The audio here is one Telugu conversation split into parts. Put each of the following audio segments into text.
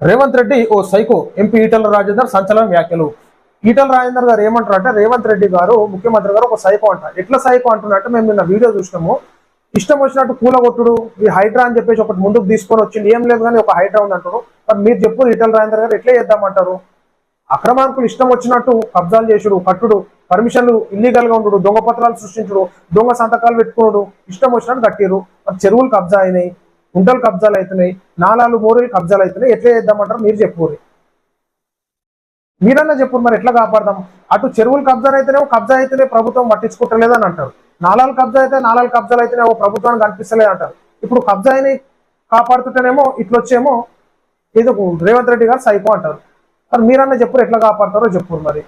రేవంత్ రెడ్డి ఓ సైకో ఎంపీ ఈటల రాజేందర్ సంచలన వ్యాఖ్యలు. ఈటల రాజేందర్ గారు ఏమంటారు అంటే రేవంత్ రెడ్డి గారు ముఖ్యమంత్రి గారు ఒక సైకో అంటారు ఎట్లా సైకో అంటున్నట్టు మేము నిన్న వీడియో చూసినాము. ఇష్టం వచ్చినట్టు కూలగొట్టుడు ఈ హైడ్రా అని చెప్పేసి ఒకటి ముందుకు తీసుకొని వచ్చింది ఏం లేదు కానీ ఒక హైడ్రా ఉంది అంటారు మరి మీరు చెప్పు ఈటల రాజేందర్ గారు ఎట్లా చేద్దామంటారు? అక్రమార్కులు ఇష్టం వచ్చినట్టు కబ్జాలు చేసుడు కట్టుడు పర్మిషన్లు ఇల్లీగల్గా ఉండు దొంగ పత్రాలు సృష్టించుడు దొంగ సంతకాలు పెట్టుకున్నాడు ఇష్టం వచ్చినట్టు కట్టిరు మరి చెరువులు కబ్జా అయినాయి. గుంటలు కబ్జాలు అవుతున్నాయి నాలాలు మోరీలు కబ్జాలు అవుతున్నాయి. ఎట్లా చేద్దామంటారు మీరు చెప్పుకోరు మీరన్నా చెప్పు మరి ఎట్లా కాపాడదాం? అటు చెరువులు కబ్జాలు అయితేనే కబ్జా అయితేనే ప్రభుత్వం పట్టించుకుంటలేదని అంటారు. నాలాలు కబ్జా అయితే నాలాలు కబ్జాలు అయితేనే ఓ ప్రభుత్వానికి కనిపిస్తలేదు అంటారు. ఇప్పుడు కబ్జా కాపాడుతుంటేనేమో కాపాడుతుంటేనేమో ఇట్లొచ్చేమో ఏదో రేవంత్ రెడ్డి గారు సైకో అంటారు. మరి మీరన్నా చెప్పు ఎట్లా కాపాడతారో చెప్పు మరి.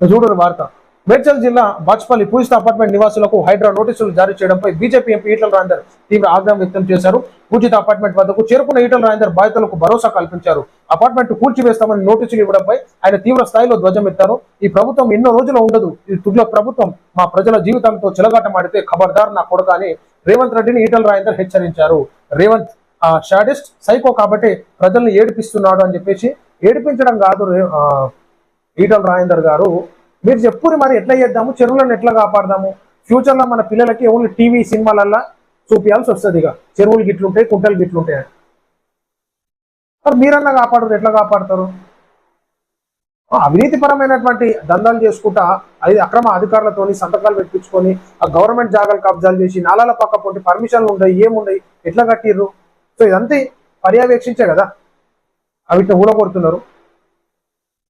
చూడరు వార్త. మేడ్చల్ జిల్లా బాచ్పల్లి పూజిత అపార్ట్మెంట్ నివాసులకు హైడ్రా నోటీసులు జారీ చేయడంపై బీజేపీ ఎంపీ ఈటల రాజేందర్ తీవ్ర ఆగ్రహం వ్యక్తం చేశారు. పూజిత అపార్ట్మెంట్ వద్దకు చేరుకున్న ఈటల రాజేందర్ బాధితులకు భరోసా కల్పించారు. అపార్ట్మెంట్ కూల్చివేస్తామని నోటీసులు ఇవ్వడంపై ఆయన తీవ్ర స్థాయిలో ధ్వజమెత్తారు ఈ ప్రభుత్వం ఎన్నో రోజులు ఉండదు. ఈ తుగ్ల ప్రభుత్వం మా ప్రజల జీవితాలతో చెలగాటమాడితే ఖబర్దార్ నా కొడుక అని రేవంత్ రెడ్డిని ఈటల రాజేందర్ హెచ్చరించారు. రేవంత్ ఆ షాడిస్ట్ సైకో కాబట్టి ప్రజల్ని ఏడిపిస్తున్నాడు అని చెప్పేసి ఏడిపించడం కాదు ఈటల రాజేందర్ గారు మీరు చెప్పుకుని మరి ఎట్లా చేద్దాము? చెరువులను ఎట్లా కాపాడదాము? ఫ్యూచర్లో మన పిల్లలకి ఓన్లీ టీవీ సినిమాలల్లా చూపించాల్సి వస్తుంది ఇక. చెరువులు గిట్లుంటాయి కుంటలు గిట్లుంటాయి. మరి మీరన్నా కాపాడరు ఎట్లా కాపాడతారు? అవినీతిపరమైనటువంటి దందాలు చేసుకుంటా అది అక్రమ అధికారులతోని సంతకాలు పెట్టించుకొని ఆ గవర్నమెంట్ జాగాలు కబ్జాలు చేసి నాలాల పక్క పొంటి పర్మిషన్లు ఉండయి ఏముండయి ఎట్లా కట్టిర్రు? సో ఇదంతా పర్యవేక్షించే కదా. అవిటిని ఊడగొడుతున్నారు.